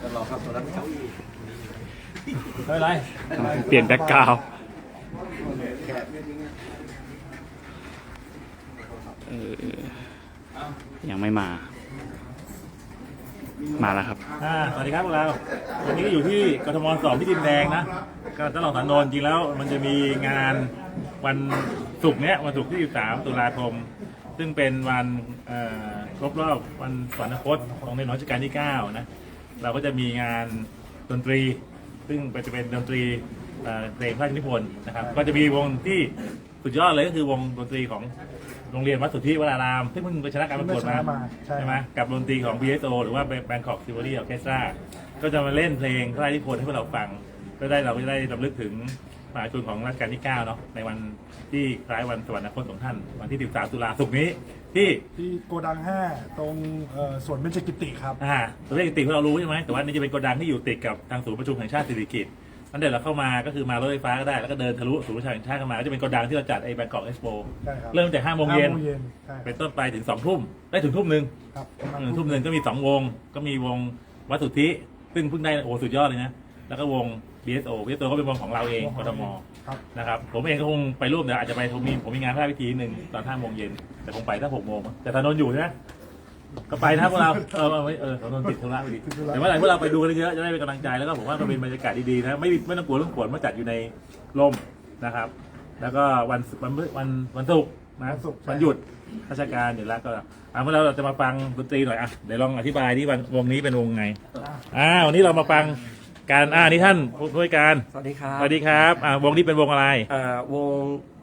ไม่เป็นไรเปลี่ยนแบ็กกราวด์เออยังไม่มา มาแล้วครับ อ่าสวัสดีครับพวกเรา วันนี้ก็อยู่ที่กทมสองที่ดินแดงนะ ก็ตลอดสันนนท์จริงแล้ว มันจะมีงานวันศุกร์เนี้ยวันศุกร์ที่ 13 ตุลาคม ซึ่งเป็นวันเอ่อครบรอบวันสวรรคตของในหลวงรัชกาลที่ 9 นะ เราก็จะมีงานดนตรี ซึ่งจะเป็นดนตรีเอ่อเพลงพระราชนิพนธ์นะครับ ก็จะมีวงที่สุดยอดเลยก็คือวงดนตรีของโรงเรียนวัดสุทธิวราราม ซึ่งเพิ่งไปชนะการประกวดมาเพิ่งชนะมาใช่ใช่ไหมกับดนตรีของ BSO หรือว่า Bangkok Symphony Orchestra ก็จะมาเล่นเพลงพระราชนิพนธ์ให้พวกเราฟังก็ได้เราก็จะได้รำลึกถึง มหาชนของรัชกาลที่ 9 เนาะในวันที่คล้ายวันสวรรคตของท่าน วันที่ 13 ตุลาศุกร์นี้ที่ที่โกดัง 5 ตรงเอ่อสวนเบญจกิติครับ อ่าตัวเลขติพวกเรารู้ใช่ไหมแต่ว่านี่จะเป็นโกดังที่อยู่ติดกับทางศูนย์ประชุมแห่งชาติสิริกิติ์นั่นเดี๋ยวเราเข้ามาก็คือมารถไฟฟ้าก็ได้แล้วก็เดินทะลุศูนย์ประชุมแห่งชาติเข้ามาก็จะเป็นโกดังที่เราจัดไอ้ Bangkok Expo ใช่ครับ เริ่มจาก5โมงเย็น ห้าโมงเย็นใช่เป็นต้นไปถึง2ทุ่มได้ถึงทุ่มหนึ่ง ครับหนึ่งทุ่มหนึ่งก็มีสองวงก็มีวงวัดสุทธิ ซึ่งเพิ่งได้โอ้สุดยอดเลยนะ แล้วก็วง BSO BSO ก็เป็นวงของเราเองกทมครับ นะครับ ผมเองก็คงไปร่วมเดี๋ยวอาจจะไปผมมีผมมีงานพระราชพิธีหนึ่งตอนห้าโมงเย็นแต่คงไปถ้าหกโมงแต่ถนนอยู่ใช่ไหมก็ไปนะครับพวกเราเออเอาไว้เออถนนติดธุระไปดิแต่เมื่อไหร่พวกเราไปดูกันเยอะจะได้เป็นกำลังใจแล้วก็ผมว่ามันเป็นบรรยากาศดีๆนะไม่ไม่ต้องกลัวเรื่องฝนมาจัดอยู่ในร่มนะครับ แล้วก็วันวันวันวันศุกร์นะวันศุกร์ใช่ วันหยุดราชการอยู่แล้วก็อะเมื่อเราจะมาฟังดนตรีหน่อยอะเดี๋ยวลองอธิบายที่วันวงนี้เป็นวงไงอ่าวันนี้เรามาฟัง การอ่านี่ท่านผู้ช่วยการสวัสดีครับสวัสดีครับอ่าวงนี้เป็นวงอะไรอ่าวง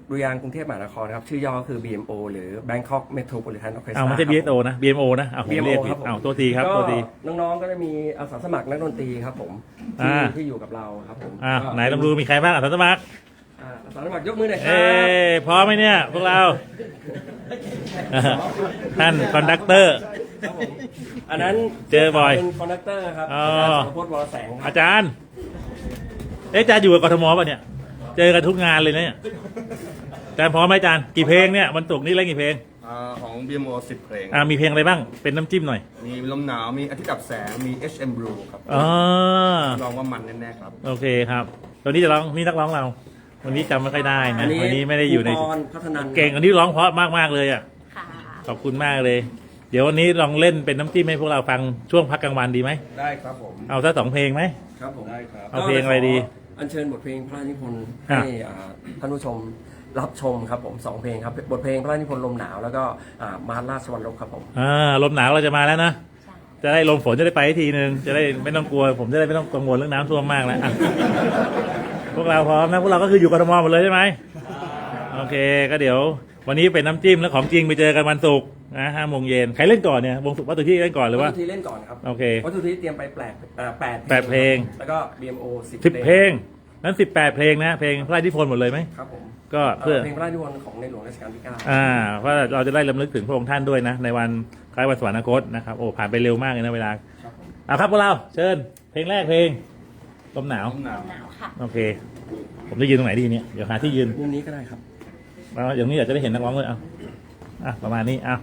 ดุริยางค์กรุงเทพมหานครครับ ชื่อย่อก็คือ BMO หรือ Bangkok Metropolitan Orchestra อ้าวไม่ใช่ ครับ BSO นะ BMO นะอ้าวผม BMO เรียกผิครัดบผมอ้าวตัวทีครับก็ตัวทีน้องๆ ก็จะมีอาสาสมัครนักดนตรีครับผมที่อ่า ที่อยู่กับเราครับผมอ่าก็ไหนลองดูมีใครบ้างอะท่านสมัคร อ่าอาสาสมัครยกมือหน่อยคเอ้รับพร้อมไหมเนี่ย พวกเรา ท่านคอนดักเตอร์ ครับผมอันนั้นเจอบ่อย เป็นคอนดักเตอร์ครับอ๋อ อาจารย์สุรพจน์วรแสงครัอาบจารย์ เอ๊ะอาจารย์อยู่กับกทมป่ะเนี่ย เจอกันทุกงานเลยนะเนี่ยอาจารย์พร้อมไหมอาจารย์ กี่เพลงเนี่ยวันศุกร์นี้เล่นกี่เพลง อ่าของ BMO 10 เพลง อ่า มีเพลงอะไรบ้าง เป็นน้ำจิ้มหน่อยมีลมหนาว มีอาทิตย์ดับแสง มี HM Blue ครับอ๋อลองว่ามันแน่ๆครับ โอเคครับตัวนี้จะร้องนี่นักร้องเรา วันนี้จำไม่ค่อยได้นะ วันนี้ไม่ได้อยู่ใน ครูปอนพัฒนันเก่งอันนี้ร้องเพราะมากๆเลยอะ ค่ะ ขอบคุณมากเลย เดี๋ยววันนี้ลองเล่นเป็นน้ำจิ้มให้พวกเราฟังช่วงพักกลางวันดีไหม ได้ครับผม เอาสักสองเพลงไหม ครับผม ได้ครับ เอาเพลงอะไรดี อัญเชิญบทเพลงพระราชนิพนธ์อะให้อ่าท่านผู้ชมรับชมครับผมสองเพลงครับ บทเพลงพระราชนิพนธ์ลมหนาวแล้วก็อ่ามาราชสวรรคครับผม อ่าลมหนาวเราจะมาแล้วนะใช่จะได้ลมฝนจะได้ไปทีนึง จะได้ไม่ต้องกลัว ผมจะได้ไม่ต้องกังวลเรื่องน้ำท่วมมากแล้วอะพวกเราพร้อมนะพวกเราก็คืออยู่กทมหมดเลยใช่ไหมโอเค ก็เดี๋ยว วันนี้เป็นน้ำจิ้มแล้วของจริงไปเจอกันวันศุกร์นะห้าโมงเย็นใครเล่นก่อนเนี่ยวงศุกร์วัตถุที่เล่นก่อนหรือว่า วัตถุที่เล่นก่อนครับโอเควัตถุที่เตรียมไปแปดอ่าแปดแปดเพลงแล้วก็ BMO สิบสิบเพลง นั้นสิบแปดเพลงนะ เพลงพระราชนิพนธ์หมดเลยไหม ครับผมก็เพื่อ เพลงพระราชนิพนธ์ของในหลวงรัชกาลที่เก้าอ่าเพราะเราจะได้ลำลึกถึงพระองค์ท่านด้วยนะ ในวันคล้ายวันสวรรคตนะครับ โอ้ ผ่านไปเร็วมากเลยนะเวลาครับผมเอาครับพวกเรา เชิญ เพลงแรกเพลงลมหนาวลมหนาวหนาวค่ะ โอเค ผมจะยืนตรงไหนดีเนี่ย เดี๋ยวหาที่ยืน มุมนี้ก็ได้ครับแล้ว อย่างนี้อยากจะได้เห็นนักร้องเลยเอาอะประมาณนี้เอา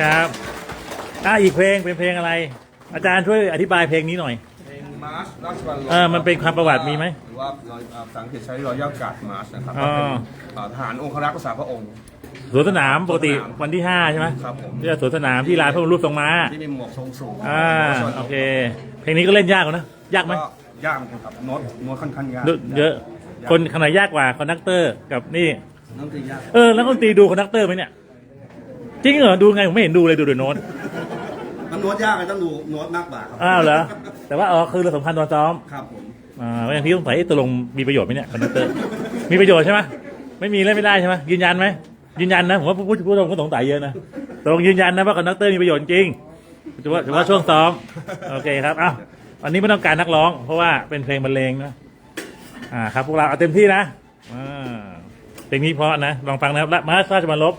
ครับอะอีกเพลงเป็นเพลงอะไร อาจารย์ช่วยอธิบายเพลงนี้หน่อย เพลงมาร์ชราชวัลลบเออมันเป็นความประวัติมีไหมหรือว่าเราอ่าภาษาอังกฤษใช้รอยัลการ์ดมาร์ชนะครับอ๋ก็อเป็นอ่าทหารองครักษ์รักษาพระองค์ สวนสนามปกติสวนสนามวันที่ห้าใช่ไหมครับผม ที่สวนสนามที่ลานพระบรมรูปทรงม้าที่มีหมวกทรงสูงอ่าโอเค เพลงนี้ก็เล่นยากกว่านะยากไหมก็ยากเหมือนกันครับโน้ตโน้ตค่อนข้างยากเยอะ คนขนาดยากกว่าคอนดักเตอร์กับนี่ น้องตียาก เออแล้วดนตรีดูคอนดักเตอร์ไหมเนี่ย จริงเหรอดูไงผมไม่เห็นดูเลยดูแต่โน้ตมันโน้ตยากเลยต้องดูโน้ตมากกว่าครับอ้าวเหรอแต่ว่าอ๋อคือเราสำคัญตอนซ้อมครับผมอ่าอย่างที่ต้องใส่ตกลงมีประโยชน์ไหมเนี่ยคอนดักเตอร์มีประโยชน์ใช่ไหมไม่มีเล่นไม่ได้ใช่ไหมยืนยันไหมยืนยันนะผมว่าผู้ผู้ผู้ชมก็สงสัยเยอะนะตกลงยืนยันนะว่าคอนดักเตอร์มีประโยชน์จริงถือว่าถือว่าช่วงซ้อมโอเคครับอ้าววันนี้ไม่ต้องการนักร้อง เพราะว่าเป็นเพลงบรรเลงนะอ่าครับพวกเราเอาเต็มที่นะอ่าเพลงนี้เพราะนะลองฟังนะครับและมาราชบัลลบ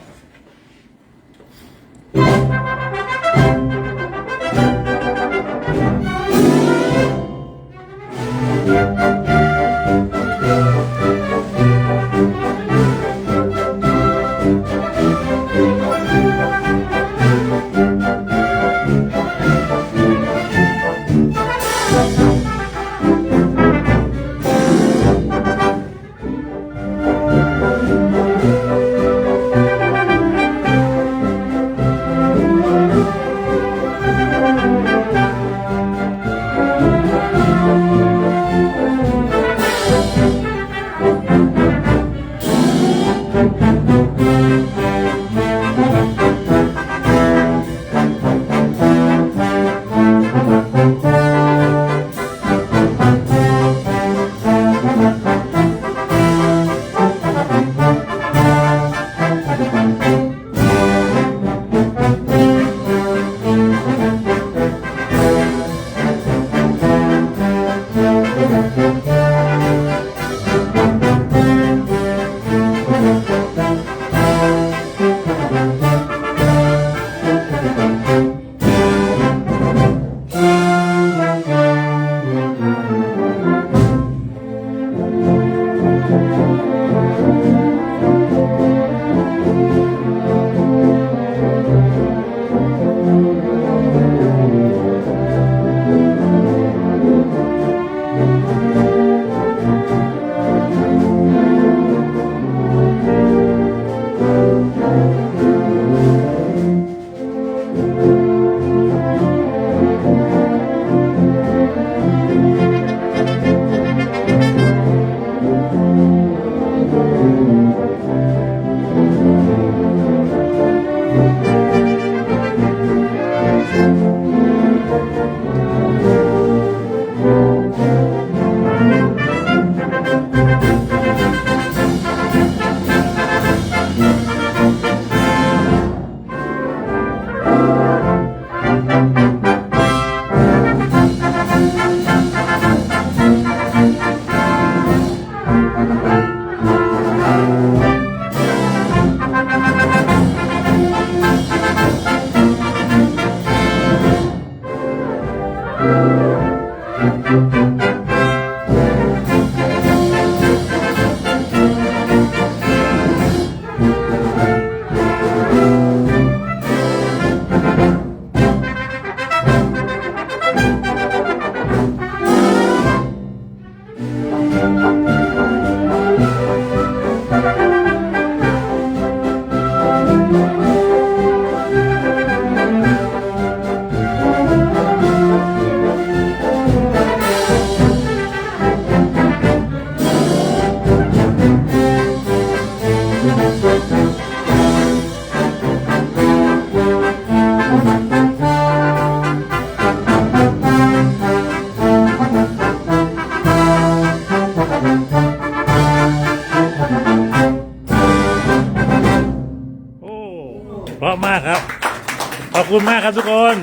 ขอบคุณมากครับทุกคน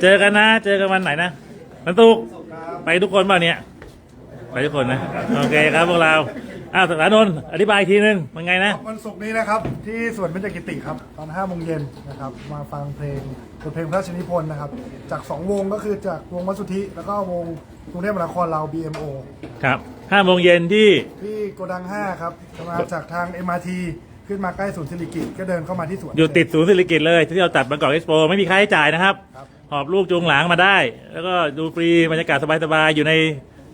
เจอกันนะ เจอกันวันไหนนะวันศุกไปทุกคนเปล่าเนี่ย ไปทุกคนนะ โอเคครับพวกเรา อ้าวสถานนท์อธิบายอีกทีนึงมันไงนะ วันศุกร์นี้นะครับ ที่สวนเบญจกิติครับ ตอน5โมงเย็นนะครับ มาฟังเพลงบทเพลงพระราชนิพนธ์นะครับ จาก 2 วงก็คือจากวงวัดสุทธิ แล้วก็วงกรุงเทพมหานครเรา BMO ครับห้าโมงเย็นที่ ที่โกดัง 5 ครับมาจากทาง MRT ขึ้นมาใกล้ศูนย์สิริกิติ์ก็เดินเข้ามาที่สวน อยู่ติดศูนย์เศรษฐกิจเลย ที่เราจัดบางกอกเอ็กซ์โปไม่มีค่าใช้จ่ายนะครับ ครับ หอบลูกจูงหลังมาได้ แล้วก็ดูฟรีบรรยากาศสบายๆอยู่ใน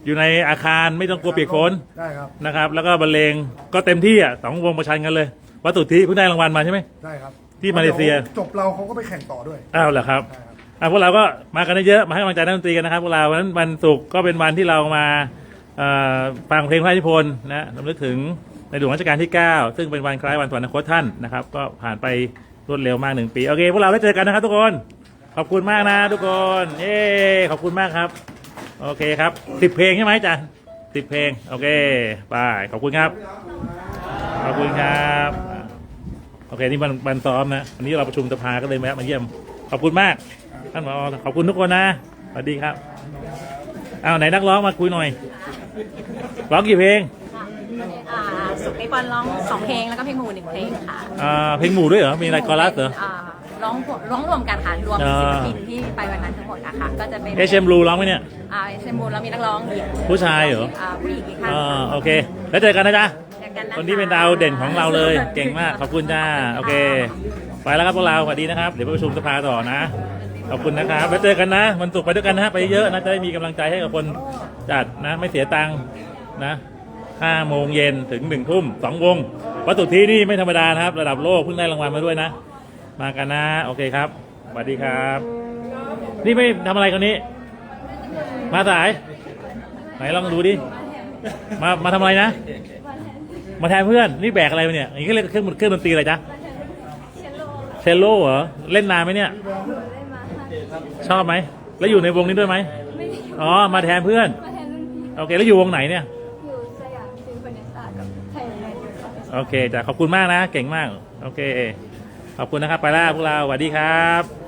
อยู่ในอาคารไม่ต้องกลัวเปียกฝนได้ครับ นะครับ แล้วก็บรรเลงก็เต็มที่อะสองวงประชันกันเลยวัตถุที่เพิ่งได้รางวัลมาใช่ไหม ได้ครับที่มาเลเซีย จบเราเขาก็ไปแข่งต่อด้วย อ้าวเหรอครับได้ครับ อะพวกเราก็มากันเยอะๆมาให้กำลังใจนักดนตรีกันนะครับพวกเราวันนั้นวันศุกร์ก็เป็นวันที่เรามาเอ่อฟังเพลงพระราชนิพนธ์นะรำลึกถึง ในหลวงรัชกาลที่ 9 ซึ่งเป็นวันคล้ายวันสวรรคตท่านนะครับ ก็ผ่านไปรวดเร็วมากหนึ่งปี โอเค พวกเราได้เจอกันนะครับทุกคน ขอบคุณมากนะทุกคน เย้ขอบคุณมากครับ โอเคครับสิบเพลงใช่ไหมจ๊ะสิบเพลง โอเคไปขอบคุณครับ ขอบคุณครับ โอเคนี่วันวันซ้อมนะวันนี้เราประชุมสภาก็เลยแวะมาเยี่ยม ขอบคุณมาก ท่านผอขอบคุณทุกคนนะสวัสดีครับ เอาไหนนักร้องมาคุยหน่อยร้องกี่เพลง อ่าสุกนิปอนร้องสองเพลงแล้วก็เพลงหมู่หนึ่งเพลงค่ะอ่าเพลงหมู่ด้วยเหรอมีอะไรคอรัสเหรอ อ่าร้องร้องรวมกันค่ะรวมอ่า ศิลปินที่ไปวันนั้นทั้งหมดอะค่ะก็จะเป็นเอชเอ็มรูร้องไหมเนี่ย อ่าเอชเอ็มบูแล้วมีนักร้องหญิงผู้ชายเหรอ อ่าผู้หญิงอีกท่านอ่าโอเค แล้วเจอกันนะจ๊ะ เจอกัะะ คนที่เป็นดาวเด่นของเราเลย เก่งมาก ขอบคุณจ้า โอเค ไปแล้วครับพวกเรา สวัสดีนะครับ เดี๋ยวไปประชุมสภาต่อนะ ขอบคุณนะครับ แล้วเจอกันนะวันศุกร์ไปด้วยกันนะไปเยอะนะ จะได้มีกำลังใจให้กับคนจัดนะ ไม่เสียตังค์นะ ห้าโมงเย็นถึงหนึ่งทุ่มสองวง วัตถุที่นี่ไม่ธรรมดานะครับ ระดับโลกเพิ่งได้รางวัลมาด้วยนะ มากันนะ โอเคครับสวัสดีครับ นี่ไม่ทำอะไรคนนี้ มาสาย ไหนลองดูดิ มา มาทำอะไรนะ มาแทนเพื่อน นี่แบกอะไรมาเนี่ยอย่างนี้ก็เรียกเครื่องเครื่องดนตรีอะไรจ๊ะเชลโลเหรอ เล่นนานไหมเนี่ย ชอบไหม แล้วอยู่ในวงนี้ด้วยไหม อ๋อ มาแทนเพื่อนมาแทนรุ่นพี่โอเค แล้วอยู่วงไหนเนี่ย โอเคจ้ะขอบคุณมากนะ เก่งมาก โอเค ขอบคุณนะครับ ไปแล้วพวกเราสวัสดีครับ